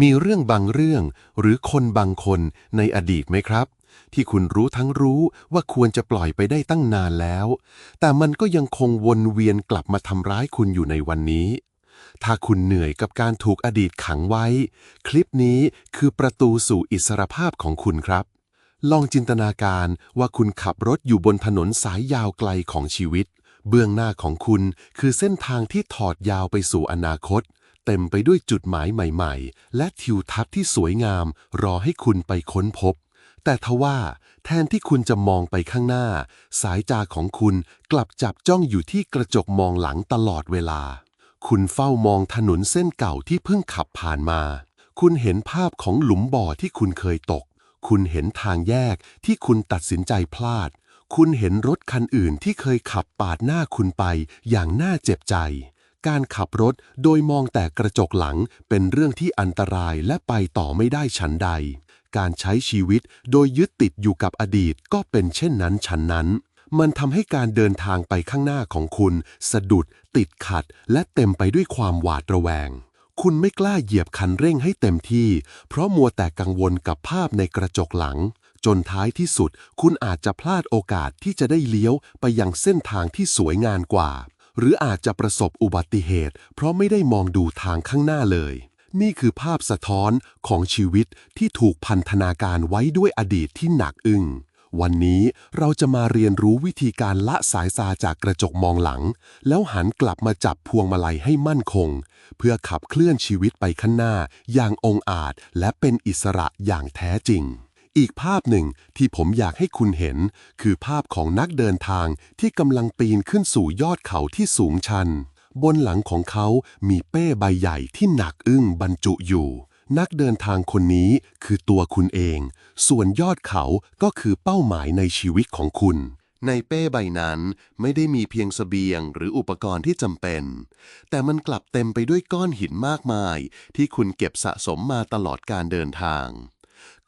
มีเรื่องบางเรื่อง หรือคนบางคนในอดีตไหมครับ ที่คุณรู้ทั้งรู้ว่าควรจะปล่อยไปได้ตั้งนานแล้ว แต่มันก็ยังคงวนเวียนกลับมาทำร้ายคุณอยู่ในวันนี้ ถ้าคุณเหนื่อยกับการถูกอดีตขังไว้ คลิปนี้คือประตูสู่อิสรภาพของคุณครับ ลองจินตนาการว่าคุณขับรถอยู่บนถนนสายยาวไกลของชีวิตเบื้องหน้าของคุณคือเส้นทางที่ถอดยาวไปสู่อนาคต เต็มไปด้วยจุดหมายใหม่ๆ และทิวทัศน์ที่สวยงาม รอให้คุณไปค้นพบ แต่ทว่าแทนที่คุณจะมองไปข้างหน้า สายตาของคุณกลับจับจ้องอยู่ที่กระจกมองหลังตลอดเวลา คุณเฝ้ามองถนนเส้นเก่าที่เพิ่งขับผ่านมา คุณเห็นภาพของหลุมบ่อที่คุณเคยตก คุณเห็นทางแยกที่คุณตัดสินใจพลาด คุณเห็นรถคันอื่นที่เคยขับปาดหน้าคุณไปอย่างน่าเจ็บใจ การขับรถโดยมองแต่กระจกหลังเป็นเรื่องที่อันตรายและไปต่อไม่ได้ฉันใด การใช้ชีวิตโดยยึดติดอยู่กับอดีตก็เป็นเช่นนั้นฉันนั้น มันทำให้การเดินทางไปข้างหน้าของคุณ สะดุด ติดขัด และเต็มไปด้วยความหวาดระแวง คุณไม่กล้าเหยียบคันเร่งให้เต็มที่ เพราะมัวแต่กังวลกับภาพในกระจกหลังจนท้ายที่สุด คุณอาจจะพลาดโอกาสที่จะได้เลี้ยวไปยังเส้นทางที่สวยงามกว่า หรืออาจจะประสบอุบัติเหตุ เพราะไม่ได้มองดูทางข้างหน้าเลย นี่คือภาพสะท้อนของชีวิตที่ถูกพันธนาการไว้ด้วยอดีตที่หนักอึ้งวันนี้เราจะมาเรียนรู้วิธีการละสายตาจากกระจกมองหลัง แล้วหันกลับมาจับพวงมาลัยให้มั่นคง เพื่อขับเคลื่อนชีวิตไปข้างหน้า อย่างองอาจและเป็นอิสระอย่างแท้จริง อีกภาพหนึ่งที่ผมอยากให้คุณเห็น คือภาพของนักเดินทางที่กำลังปีนขึ้นสู่ยอดเขาที่สูงชัน บนหลังของเขามีเป้ใบใหญ่ที่หนักอึ้งบรรจุอยู่ นักเดินทางคนนี้คือตัวคุณเอง ส่วนยอดเขาก็คือเป้าหมายในชีวิตของคุณ ในเป้ใบนั้นไม่ได้มีเพียงเสบียงหรืออุปกรณ์ที่จำเป็น แต่มันกลับเต็มไปด้วยก้อนหินมากมาย ที่คุณเก็บสะสมมาตลอดการเดินทาง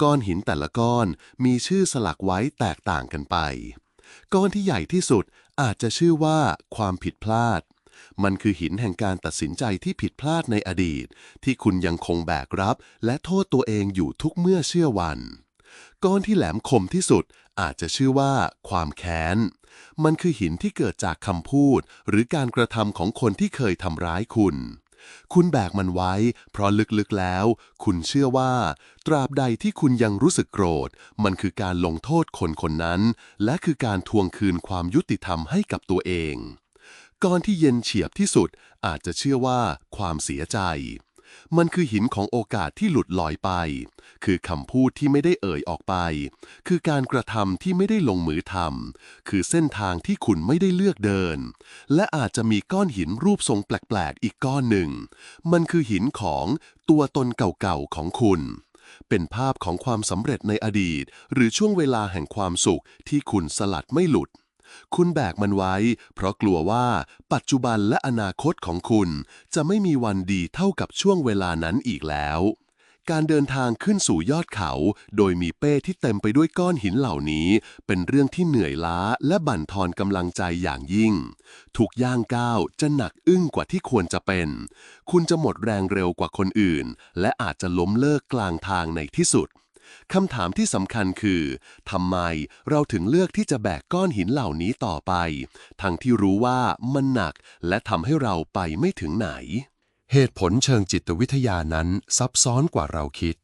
ก้อนหินแต่ละก้อนมีชื่อสลักไว้แตกต่างกันไป ก้อนที่ใหญ่ที่สุดอาจจะชื่อว่าความผิดพลาด มันคือหินแห่งการตัดสินใจที่ผิดพลาดในอดีต ที่คุณยังคงแบกรับ และโทษตัวเองอยู่ทุกเมื่อเชื่อวัน ก้อนที่แหลมคมที่สุดอาจจะชื่อว่า ความแค้น มันคือหินที่เกิดจากคำพูด หรือการกระทำของคนที่เคยทำร้ายคุณ คุณแบกมันไว้ เพราะลึกๆแล้ว คุณเชื่อว่า ตราบใดที่คุณยังรู้สึกโกรธ มันคือการลงโทษคนคนนั้น และคือการทวงคืนความยุติธรรมให้กับตัวเอง ก้อนที่เย็นเฉียบที่สุดอาจจะเชื่อว่าความเสียใจ มันคือหินของโอกาสที่หลุดลอยไป คือคำพูดที่ไม่ได้เอ่ยออกไป คือการกระทำที่ไม่ได้ลงมือทำ คือเส้นทางที่คุณไม่ได้เลือกเดิน และอาจจะมีก้อนหินรูปทรงแปลกๆ อีกก้อนหนึ่ง มันคือหินของตัวตนเก่าๆ ของคุณเป็นภาพของความสำเร็จในอดีต หรือช่วงเวลาแห่งความสุขที่คุณสลัดไม่หลุด คุณแบกมันไว้ เพราะกลัวว่าปัจจุบันและอนาคตของคุณ จะไม่มีวันดีเท่ากับช่วงเวลานั้นอีกแล้ว การเดินทางขึ้นสู่ยอดเขา โดยมีเป้ที่เต็มไปด้วยก้อนหินเหล่านี้ เป็นเรื่องที่เหนื่อยล้าและบั่นทอนกำลังใจอย่างยิ่ง ทุกย่างก้าวจะหนักอึ้งกว่าที่ควรจะเป็น คุณจะหมดแรงเร็วกว่าคนอื่น และอาจจะล้มเลิกกลางทางในที่สุด คำถามที่สำคัญคือทำไมเราถึงเลือกที่จะแบกก้อนหินเหล่านี้ต่อไป ทั้งที่รู้ว่ามันหนักและทำให้เราไปไม่ถึงไหน เหตุผลเชิงจิตวิทยานั้นซับซ้อนกว่าเราคิด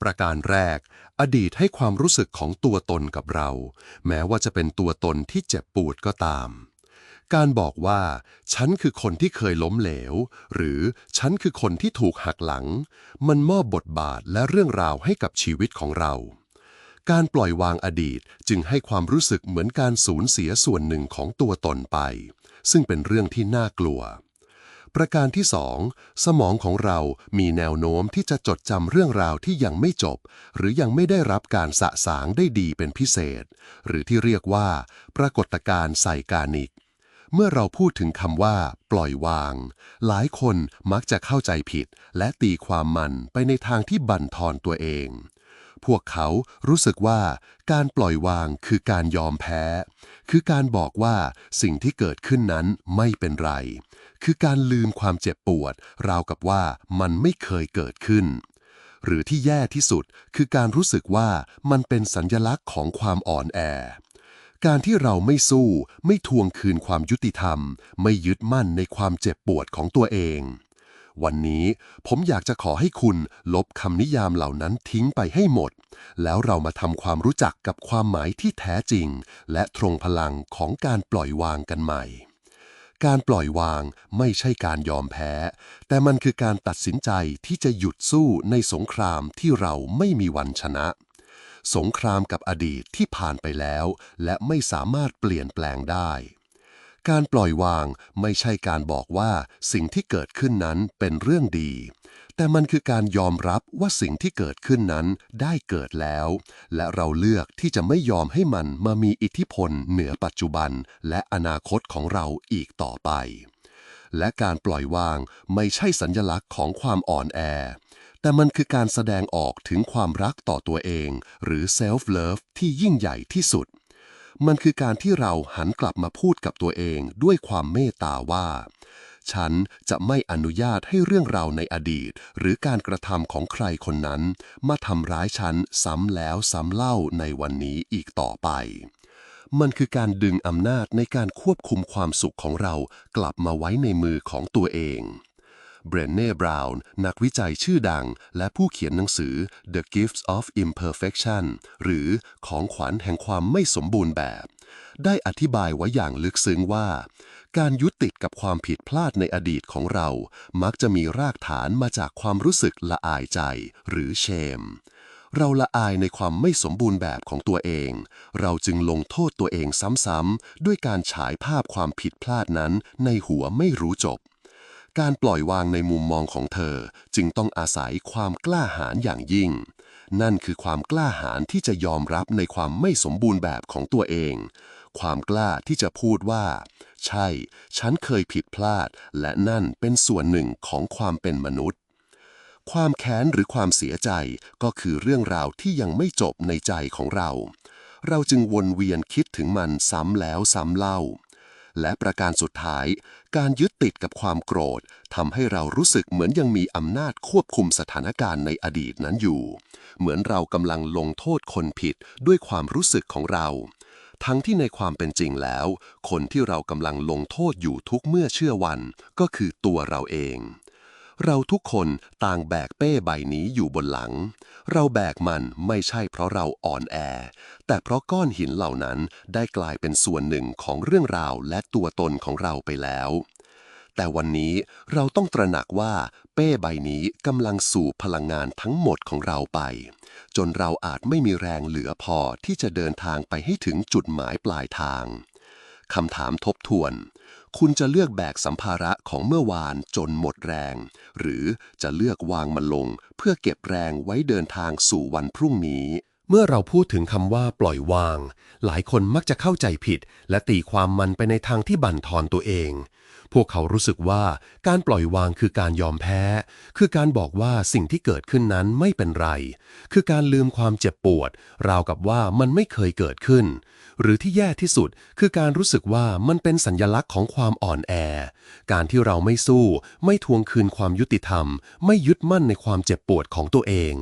ประการแรก อดีตให้ความรู้สึกของตัวตนกับเรา แม้ว่าจะเป็นตัวตนที่เจ็บปวดก็ตาม การบอกว่า ฉันคือคนที่เคยล้มเหลว หรือฉันคือคนที่ถูกหักหลัง มันมอบบทบาทและเรื่องราวให้กับชีวิตของเรา การปล่อยวางอดีตจึงให้ความรู้สึกเหมือนการสูญเสียส่วนหนึ่งของตัวตนไป ซึ่งเป็นเรื่องที่น่ากลัว ประการที่สองสมองของเรามีแนวโน้มที่จะจดจำเรื่องราวที่ยังไม่จบ หรือยังไม่ได้รับการสะสางได้ดีเป็นพิเศษ หรือที่เรียกว่า ปรากฏการณ์ไซกานิก เมื่อเราพูดถึงคำว่า ปล่อยวาง หลายคนมักจะเข้าใจผิด และตีความมันไปในทางที่บั่นทอนตัวเอง พวกเขารู้สึกว่าการปล่อยวางคือการยอมแพ้ คือการบอกว่าสิ่งที่เกิดขึ้นนั้นไม่เป็นไร คือการลืมความเจ็บปวด ราวกับว่ามันไม่เคยเกิดขึ้น หรือที่แย่ที่สุดคือการรู้สึกว่ามันเป็นสัญญลักษณ์ของความอ่อนแอ การที่เราไม่สู้ ไม่ทวงคืนความยุติธรรม ไม่ยึดมั่นในความเจ็บปวดของตัวเอง วันนี้ผมอยากจะขอให้คุณลบคำนิยามเหล่านั้นทิ้งไปให้หมด แล้วเรามาทำความรู้จักกับความหมายที่แท้จริง และตรงพลังของการปล่อยวางกันใหม่การปล่อยวางไม่ใช่การยอมแพ้ แต่มันคือการตัดสินใจที่จะหยุดสู้ในสงครามที่เราไม่มีวันชนะ สงครามกับอดีตที่ผ่านไปแล้ว และไม่สามารถเปลี่ยนแปลงได้ การปล่อยวางไม่ใช่การบอกว่าสิ่งที่เกิดขึ้นนั้นเป็นเรื่องดี แต่มันคือการยอมรับว่าสิ่งที่เกิดขึ้นนั้นได้เกิดแล้ว และเราเลือกที่จะไม่ยอมให้มันมามีอิทธิพลเหนือปัจจุบัน และอนาคตของเราอีกต่อไปและการปล่อยวางไม่ใช่สัญญลักษณ์ของความอ่อนแอ แต่มันคือการแสดงออกถึงความรักต่อตัวเอง หรือ self love ที่ยิ่งใหญ่ที่สุด มันคือการที่เราหันกลับมาพูดกับตัวเองด้วยความเมตตาว่า ฉันจะไม่อนุญาตให้เรื่องราวในอดีต หรือการกระทำของใครคนนั้น มาทำร้ายฉันซ้ำแล้วซ้ำเล่าในวันนี้อีกต่อไปมันคือการดึงอำนาจในการควบคุมความสุขของเรากลับมาไว้ในมือของตัวเอง เบรนเน่ บราวน์ นักวิจัยชื่อดัง และผู้เขียนหนังสือ The Gifts of Imperfection หรือของขวัญแห่งความไม่สมบูรณ์แบบ ได้อธิบายไว้อย่างลึกซึ้งว่า การยึดติดกับความผิดพลาดในอดีตของเรา มักจะมีรากฐานมาจากความรู้สึกละอายใจ หรือเชมเราละอายในความไม่สมบูรณ์แบบของตัวเอง เราจึงลงโทษตัวเองซ้ำๆด้วยการฉายภาพความผิดพลาดนั้นในหัวไม่รู้จบ การปล่อยวางในมุมมองของเธอ จึงต้องอาศัยความกล้าหาญอย่างยิ่ง นั่นคือความกล้าหาญที่จะยอมรับในความไม่สมบูรณ์แบบของตัวเอง ความกล้าที่จะพูดว่า ใช่ ฉันเคยผิดพลาด และนั่นเป็นส่วนหนึ่งของความเป็นมนุษย์ ความแค้นหรือความเสียใจก็คือเรื่องราวที่ยังไม่จบในใจของเรา เราจึงวนเวียนคิดถึงมันซ้ำแล้วซ้ำเล่า และประการสุดท้าย การยึดติดกับความโกรธทำให้เรารู้สึกเหมือนยังมีอำนาจควบคุมสถานการณ์ในอดีตนั้นอยู่ เหมือนเรากำลังลงโทษคนผิดด้วยความรู้สึกของเรา ทั้งที่ในความเป็นจริงแล้ว คนที่เรากำลังลงโทษอยู่ทุกเมื่อเชื่อวัน ก็คือตัวเราเอง เราทุกคนต่างแบกเป้ใบนี้อยู่บนหลัง เราแบกมันไม่ใช่เพราะเราอ่อนแอ แต่เพราะก้อนหินเหล่านั้นได้กลายเป็นส่วนหนึ่งของเรื่องราวและตัวตนของเราไปแล้ว แต่วันนี้เราต้องตระหนักว่าเป้ใบนี้กำลังสูบพลังงานทั้งหมดของเราไป จนเราอาจไม่มีแรงเหลือพอที่จะเดินทางไปให้ถึงจุดหมายปลายทางคำถามทบทวน คุณจะเลือกแบกสัมภาระของเมื่อวานจนหมดแรง หรือจะเลือกวางมันลง เพื่อเก็บแรงไว้เดินทางสู่วันพรุ่งนี้ เมื่อเราพูดถึงคำว่าปล่อยวาง หลายคนมักจะเข้าใจผิด และตีความมันไปในทางที่บั่นทอนตัวเอง พวกเขารู้สึกว่าการปล่อยวางคือการยอมแพ้ คือการบอกว่าสิ่งที่เกิดขึ้นนั้นไม่เป็นไร คือการลืมความเจ็บปวด ราวกับว่ามันไม่เคยเกิดขึ้น หรือที่แย่ที่สุดคือการรู้สึกว่ามันเป็นสัญญลักษณ์ของความอ่อนแอ การที่เราไม่สู้ ไม่ทวงคืนความยุติธรรม ไม่ยึดมั่นในความเจ็บปวดของตัวเอง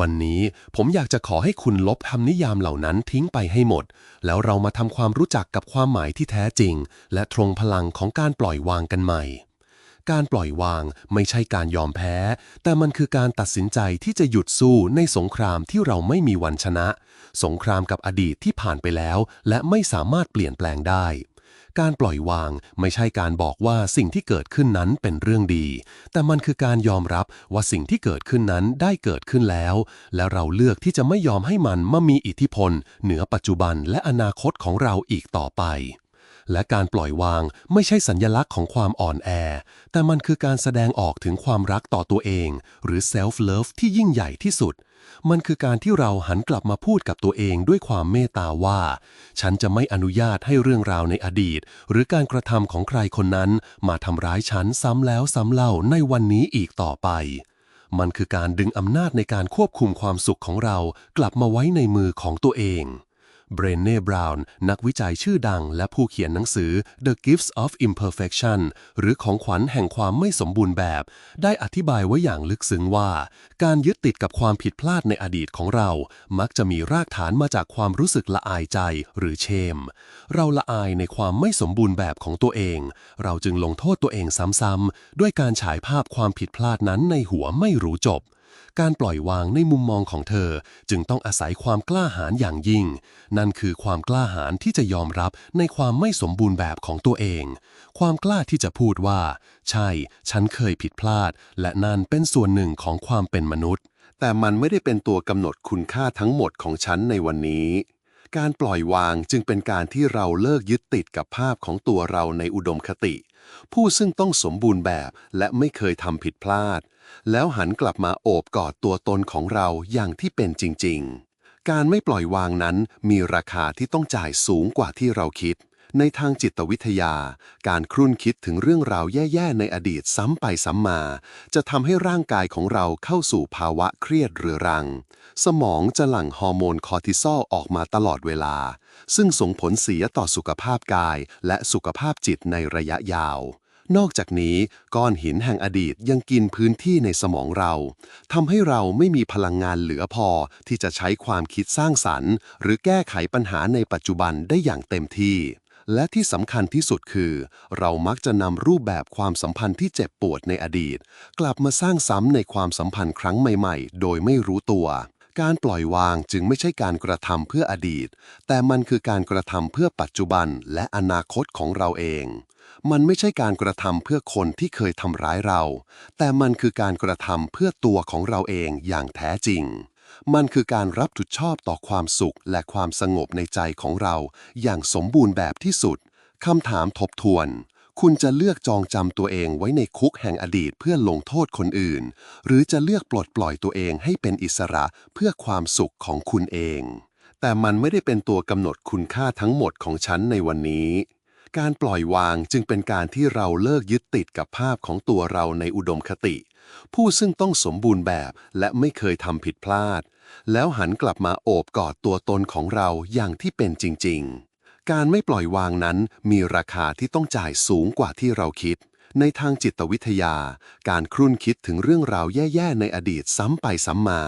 วันนี้ผมอยากจะขอให้คุณลบคำนิยามเหล่านั้นทิ้งไปให้หมด แล้วเรามาทำความรู้จักกับความหมายที่แท้จริง และตรงพลังของการปล่อยวางกันใหม่ การปล่อยวางไม่ใช่การยอมแพ้ แต่มันคือการตัดสินใจที่จะหยุดสู้ในสงครามที่เราไม่มีวันชนะ สงครามกับอดีตที่ผ่านไปแล้ว และไม่สามารถเปลี่ยนแปลงได้ การปล่อยวางไม่ใช่การบอกว่าสิ่งที่เกิดขึ้นนั้นเป็นเรื่องดี แต่มันคือการยอมรับว่าสิ่งที่เกิดขึ้นนั้นได้เกิดขึ้นแล้ว และเราเลือกที่จะไม่ยอมให้มันมามีอิทธิพล เหนือปัจจุบันและอนาคตของเราอีกต่อไป และการปล่อยวางไม่ใช่สัญญลักษณ์ของความอ่อนแอ แต่มันคือการแสดงออกถึงความรักต่อตัวเอง หรือ self love ที่ยิ่งใหญ่ที่สุด มันคือการที่เราหันกลับมาพูดกับตัวเองด้วยความเมตตาว่า ฉันจะไม่อนุญาตให้เรื่องราวในอดีต หรือการกระทำของใครคนนั้น มาทำร้ายฉันซ้ำแล้วซ้ำเล่าในวันนี้อีกต่อไป มันคือการดึงอำนาจในการควบคุมความสุขของเรากลับมาไว้ในมือของตัวเอง เบรนเน่ บราวน์ นักวิจัยชื่อดังและผู้เขียนหนังสือ The Gifts of Imperfection หรือของขวัญแห่งความไม่สมบูรณ์แบบ ได้อธิบายไว้อย่างลึกซึ้งว่า การยึดติดกับความผิดพลาดในอดีตของเรา มักจะมีรากฐานมาจากความรู้สึกละอายใจหรือเชม เราละอายในความไม่สมบูรณ์แบบของตัวเอง เราจึงลงโทษตัวเองซ้ำๆด้วยการฉายภาพความผิดพลาดนั้นในหัวไม่รู้จบ การปล่อยวางในมุมมองของเธอจึงต้องอาศัยความกล้าหาญอย่างยิ่ง นั่นคือความกล้าหาญที่จะยอมรับในความไม่สมบูรณ์แบบของตัวเอง ความกล้าที่จะพูดว่า ใช่ ฉันเคยผิดพลาด และนั่นเป็นส่วนหนึ่งของความเป็นมนุษย์ แต่มันไม่ได้เป็นตัวกำหนดคุณค่าทั้งหมดของฉันในวันนี้ การปล่อยวางจึงเป็นการที่เราเลิกยึดติดกับภาพของตัวเราในอุดมคติ ผู้ซึ่งต้องสมบูรณ์แบบและไม่เคยทำผิดพลาด แล้วหันกลับมาโอบกอดตัวตนของเราอย่างที่เป็นจริง ๆ การไม่ปล่อยวางนั้นมีราคาที่ต้องจ่ายสูงกว่าที่เราคิด ในทางจิตวิทยา การครุ่นคิดถึงเรื่องราวแย่ ๆ ในอดีตซ้ำไปซ้ำมา จะทำให้ร่างกายของเราเข้าสู่ภาวะเครียดเรื้อรัง สมองจะหลั่งฮอร์โมนคอร์ติซอลออกมาตลอดเวลา ซึ่งส่งผลเสียต่อสุขภาพกายและสุขภาพจิตในระยะยาว นอกจากนี้ก้อนหินแห่งอดีตยังกินพื้นที่ในสมองเราทำให้เราไม่มีพลังงานเหลือพอที่จะใช้ความคิดสร้างสรรค์ หรือแก้ไขปัญหาในปัจจุบันได้อย่างเต็มที่ และที่สำคัญที่สุดคือ เรามักจะนำรูปแบบความสัมพันธ์ที่เจ็บปวดในอดีต กลับมาสร้างซ้ำในความสัมพันธ์ครั้งใหม่ ๆ โดยไม่รู้ตัว การปล่อยวางจึงไม่ใช่การกระทำเพื่ออดีต แต่มันคือการกระทำเพื่อปัจจุบันและอนาคตของเราเอง มันไม่ใช่การกระทำเพื่อคนที่เคยทำร้ายเรา แต่มันคือการกระทำเพื่อตัวของเราเองอย่างแท้จริง มันคือการรับผิดชอบต่อความสุขและความสงบในใจของเรา อย่างสมบูรณ์แบบที่สุดคำถามทบทวน คุณจะเลือกจองจำตัวเองไว้ในคุกแห่งอดีตเพื่อลงโทษคนอื่น หรือจะเลือกปลดปล่อยตัวเองให้เป็นอิสระเพื่อความสุขของคุณเอง แต่มันไม่ได้เป็นตัวกำหนดคุณค่าทั้งหมดของฉันในวันนี้ การปล่อยวางจึงเป็นการที่เราเลิกยึดติดกับภาพของตัวเราในอุดมคติ ผู้ซึ่งต้องสมบูรณ์แบบและไม่เคยทำผิดพลาด แล้วหันกลับมาโอบกอดตัวตนของเราอย่างที่เป็นจริง ๆ การไม่ปล่อยวางนั้นมีราคาที่ต้องจ่ายสูงกว่าที่เราคิด ในทางจิตวิทยา การครุ่นคิดถึงเรื่องราวแย่ ๆ ในอดีตซ้ำไปซ้ำมา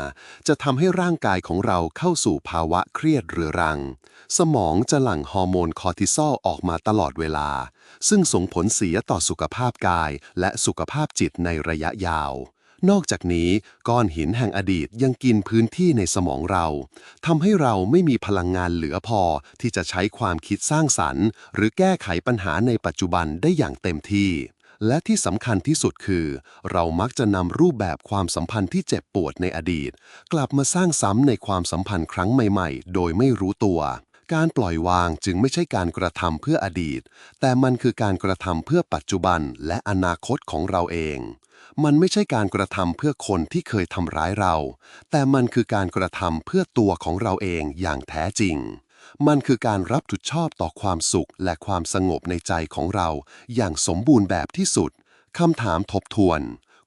จะทำให้ร่างกายของเราเข้าสู่ภาวะเครียดเรื้อรัง สมองจะหลั่งฮอร์โมนคอร์ติซอลออกมาตลอดเวลา ซึ่งส่งผลเสียต่อสุขภาพกายและสุขภาพจิตในระยะยาว นอกจากนี้ก้อนหินแห่งอดีตยังกินพื้นที่ในสมองเราทำให้เราไม่มีพลังงานเหลือพอที่จะใช้ความคิดสร้างสรรค์ หรือแก้ไขปัญหาในปัจจุบันได้อย่างเต็มที่ และที่สำคัญที่สุดคือ เรามักจะนำรูปแบบความสัมพันธ์ที่เจ็บปวดในอดีต กลับมาสร้างซ้ำในความสัมพันธ์ครั้งใหม่ ๆ โดยไม่รู้ตัว การปล่อยวางจึงไม่ใช่การกระทำเพื่ออดีต แต่มันคือการกระทำเพื่อปัจจุบันและอนาคตของเราเอง มันไม่ใช่การกระทำเพื่อคนที่เคยทำร้ายเรา แต่มันคือการกระทำเพื่อตัวของเราเองอย่างแท้จริง มันคือการรับผิดชอบต่อความสุขและความสงบในใจของเรา อย่างสมบูรณ์แบบที่สุดคำถามทบทวน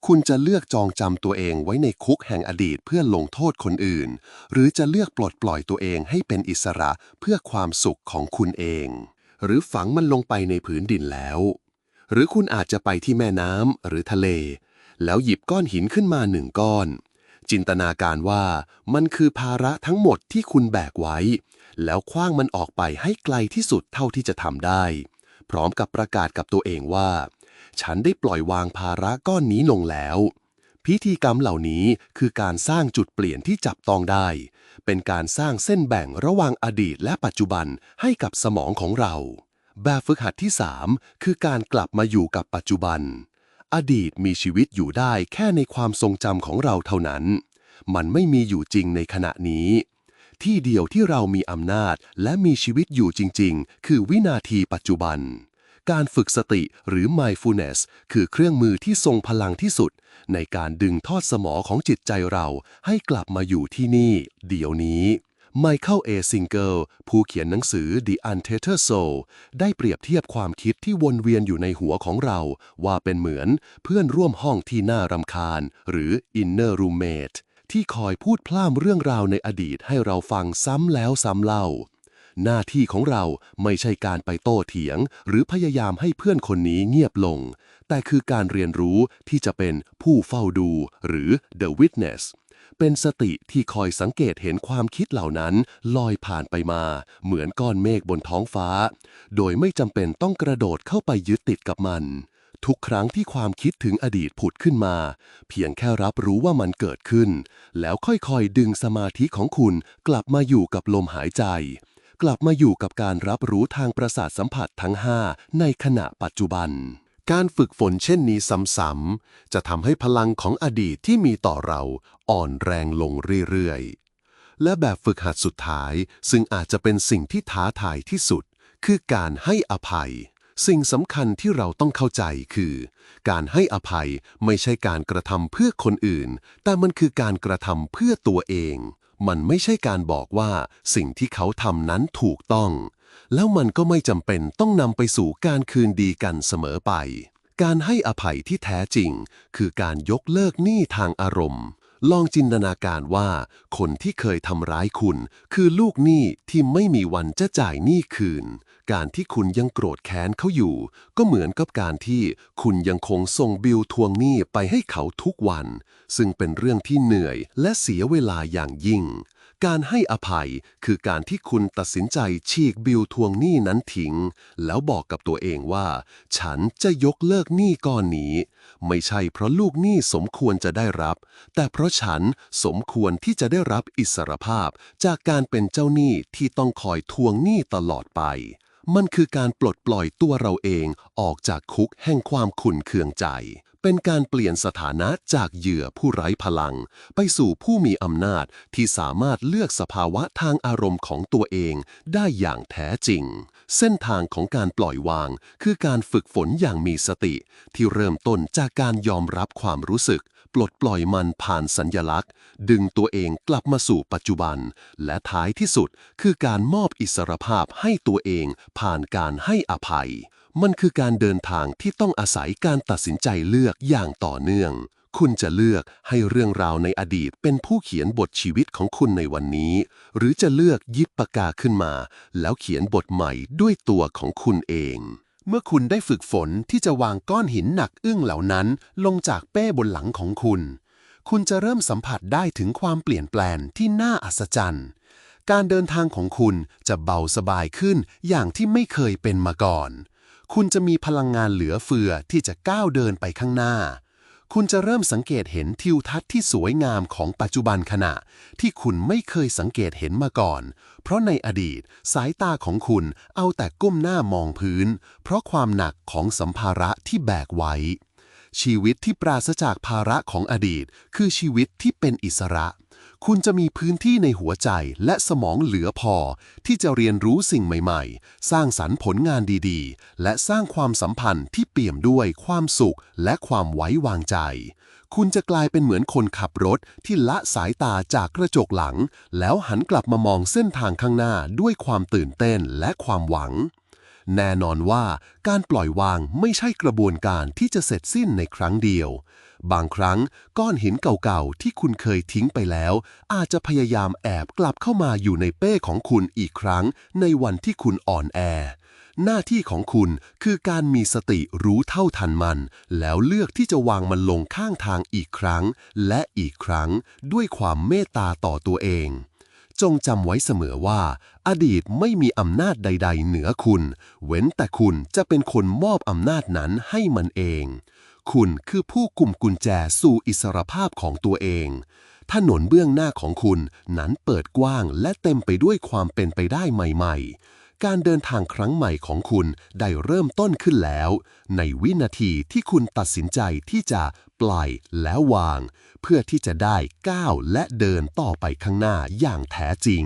คุณจะเลือกจองจำตัวเองไว้ในคุกแห่งอดีตเพื่อลงโทษคนอื่น หรือจะเลือกปลดปล่อยตัวเองให้เป็นอิสระเพื่อความสุขของคุณเอง หรือฝังมันลงไปในผืนดินแล้ว หรือคุณอาจจะไปที่แม่น้ำหรือทะเล แล้วหยิบก้อนหินขึ้นมาหนึ่งก้อน จินตนาการว่ามันคือภาระทั้งหมดที่คุณแบกไว้ แล้วคว้างมันออกไปให้ไกลที่สุดเท่าที่จะทำได้ พร้อมกับประกาศกับตัวเองว่า ฉันได้ปล่อยวางภาระก้อนนี้ลงแล้ว พิธีกรรมเหล่านี้คือการสร้างจุดเปลี่ยนที่จับต้องได้ เป็นการสร้างเส้นแบ่งระหว่างอดีตและปัจจุบันให้กับสมองของเรา แบบฝึกหัดที่ 3 คือการกลับมาอยู่กับปัจจุบัน อดีตมีชีวิตอยู่ได้แค่ในความทรงจำของเราเท่านั้น มันไม่มีอยู่จริงในขณะนี้ที่เดียวที่เรามีอำนาจและมีชีวิตอยู่จริง ๆ คือวินาทีปัจจุบัน การฝึกสติหรือ mindfulness คือเครื่องมือที่ทรงพลังที่สุด ในการดึงทอดสมอของจิตใจเราให้กลับมาอยู่ที่นี่ เดี๋ยวนี้ไมเคิลเอซิงเกิลผู้เขียนหนังสือ The Untethered Soul ได้เปรียบเทียบความคิดที่วนเวียนอยู่ในหัวของเรา ว่าเป็นเหมือนเพื่อนร่วมห้องที่น่ารำคาญ หรือ inner roommate ที่คอยพูดพล่ามเรื่องราวในอดีตให้เราฟังซ้ำแล้วซ้ำเล่า หน้าที่ของเราไม่ใช่การไปโต้เถียง หรือพยายามให้เพื่อนคนนี้เงียบลง แต่คือการเรียนรู้ที่จะเป็นผู้เฝ้าดู หรือ the witness เป็นสติที่คอยสังเกตเห็นความคิดเหล่านั้น ลอยผ่านไปมา เหมือนก้อนเมฆบนท้องฟ้า โดยไม่จำเป็นต้องกระโดดเข้าไปยึดติดกับมัน ทุกครั้งที่ความคิดถึงอดีตผุดขึ้นมา เพียงแค่รับรู้ว่ามันเกิดขึ้น แล้วค่อยๆดึงสมาธิของคุณกลับมาอยู่กับลมหายใจ กลับมาอยู่กับการรับรู้ทางประสาทสัมผัสทั้ง 5 ในขณะปัจจุบัน การฝึกฝนเช่นนี้ซ้ำๆจะทำให้พลังของอดีตที่มีต่อเราอ่อนแรงลงเรื่อยๆ และแบบฝึกหัดสุดท้าย ซึ่งอาจจะเป็นสิ่งที่ท้าทายที่สุด คือการให้อภัยสิ่งสำคัญที่เราต้องเข้าใจคือ การให้อภัยไม่ใช่การกระทำเพื่อคนอื่น แต่มันคือการกระทำเพื่อตัวเอง มันไม่ใช่การบอกว่าสิ่งที่เขาทำนั้นถูกต้อง แล้วมันก็ไม่จำเป็นต้องนำไปสู่การคืนดีกันเสมอไป การให้อภัยที่แท้จริง คือการยกเลิกหนี้ทางอารมณ์ ลองจินตนาการว่า คนที่เคยทำร้ายคุณ คือลูกหนี้ที่ไม่มีวันจะจ่ายหนี้คืน การที่คุณยังโกรธแค้นเขาอยู่ ก็เหมือนกับการที่คุณยังคงส่งบิลทวงหนี้ไปให้เขาทุกวัน ซึ่งเป็นเรื่องที่เหนื่อยและเสียเวลาอย่างยิ่ง การให้อภัยคือการที่คุณตัดสินใจฉีกบิลทวงหนี้นั้นทิ้ง แล้วบอกกับตัวเองว่า ฉันจะยกเลิกหนี้ก้อนนี้ ไม่ใช่เพราะลูกหนี้สมควรจะได้รับ แต่เพราะฉันสมควรที่จะได้รับอิสรภาพ จากการเป็นเจ้าหนี้ที่ต้องคอยทวงหนี้ตลอดไป มันคือการปลดปล่อยตัวเราเองออกจากคุกแห่งความขุ่นเคืองใจ เป็นการเปลี่ยนสถานะจากเหยื่อผู้ไร้พลัง ไปสู่ผู้มีอำนาจที่สามารถเลือกสภาวะทางอารมณ์ของตัวเองได้อย่างแท้จริง เส้นทางของการปล่อยวาง คือการฝึกฝนอย่างมีสติ ที่เริ่มต้นจากการยอมรับความรู้สึก ปลดปล่อยมันผ่านสัญญลักษณ์ ดึงตัวเองกลับมาสู่ปัจจุบัน และท้ายที่สุดคือการมอบอิสรภาพให้ตัวเองผ่านการให้อภัย มันคือการเดินทางที่ต้องอาศัยการตัดสินใจเลือกอย่างต่อเนื่อง คุณจะเลือกให้เรื่องราวในอดีตเป็นผู้เขียนบทชีวิตของคุณในวันนี้ หรือจะเลือกยิบปากกาขึ้นมา แล้วเขียนบทใหม่ด้วยตัวของคุณเอง เมื่อคุณได้ฝึกฝนที่จะวางก้อนหินหนักอึ้งเหล่านั้น ลงจากเป้บนหลังของคุณ คุณจะเริ่มสัมผัสได้ถึงความเปลี่ยนแปลงที่น่าอัศจรรย์ การเดินทางของคุณจะเบาสบายขึ้นอย่างที่ไม่เคยเป็นมาก่อน คุณจะมีพลังงานเหลือเฟือที่จะก้าวเดินไปข้างหน้า คุณจะเริ่มสังเกตเห็นทิวทัศน์ที่สวยงามของปัจจุบันขณะ ที่คุณไม่เคยสังเกตเห็นมาก่อน เพราะในอดีตสายตาของคุณเอาแต่ก้มหน้ามองพื้น เพราะความหนักของสัมภาระที่แบกไว้ ชีวิตที่ปราศจากภาระของอดีต คือชีวิตที่เป็นอิสระ คุณจะมีพื้นที่ในหัวใจและสมองเหลือพอ ที่จะเรียนรู้สิ่งใหม่ๆ สร้างสรรค์ผลงานดีๆ และสร้างความสัมพันธ์ที่เปี่ยมด้วยความสุขและความไว้วางใจ คุณจะกลายเป็นเหมือนคนขับรถที่ละสายตาจากกระจกหลัง แล้วหันกลับมามองเส้นทางข้างหน้าด้วยความตื่นเต้นและความหวังแน่นอนว่าการปล่อยวางไม่ใช่กระบวนการที่จะเสร็จสิ้นในครั้งเดียว บางครั้งก้อนหินเก่าๆ ที่คุณเคยทิ้งไปแล้ว อาจจะพยายามแอบกลับเข้ามาอยู่ในเป้ของคุณอีกครั้ง ในวันที่คุณอ่อนแอ หน้าที่ของคุณคือการมีสติรู้เท่าทันมัน แล้วเลือกที่จะวางมันลงข้างทางอีกครั้ง และอีกครั้งด้วยความเมตตาต่อตัวเองจงจำไว้เสมอว่า อดีตไม่มีอำนาจใด ๆ เหนือคุณ เว้นแต่คุณจะเป็นคนมอบอำนาจนั้นให้มันเอง คุณคือผู้กุมกุญแจสู่อิสรภาพของตัวเอง ถนนเบื้องหน้าของคุณนั้นเปิดกว้างและเต็มไปด้วยความเป็นไปได้ใหม่ ๆ การเดินทางครั้งใหม่ของคุณได้เริ่มต้นขึ้นแล้ว ในวินาทีที่คุณตัดสินใจที่จะปล่อยแล้ววาง เพื่อที่จะได้ก้าวและเดินต่อไปข้างหน้าอย่างแท้จริง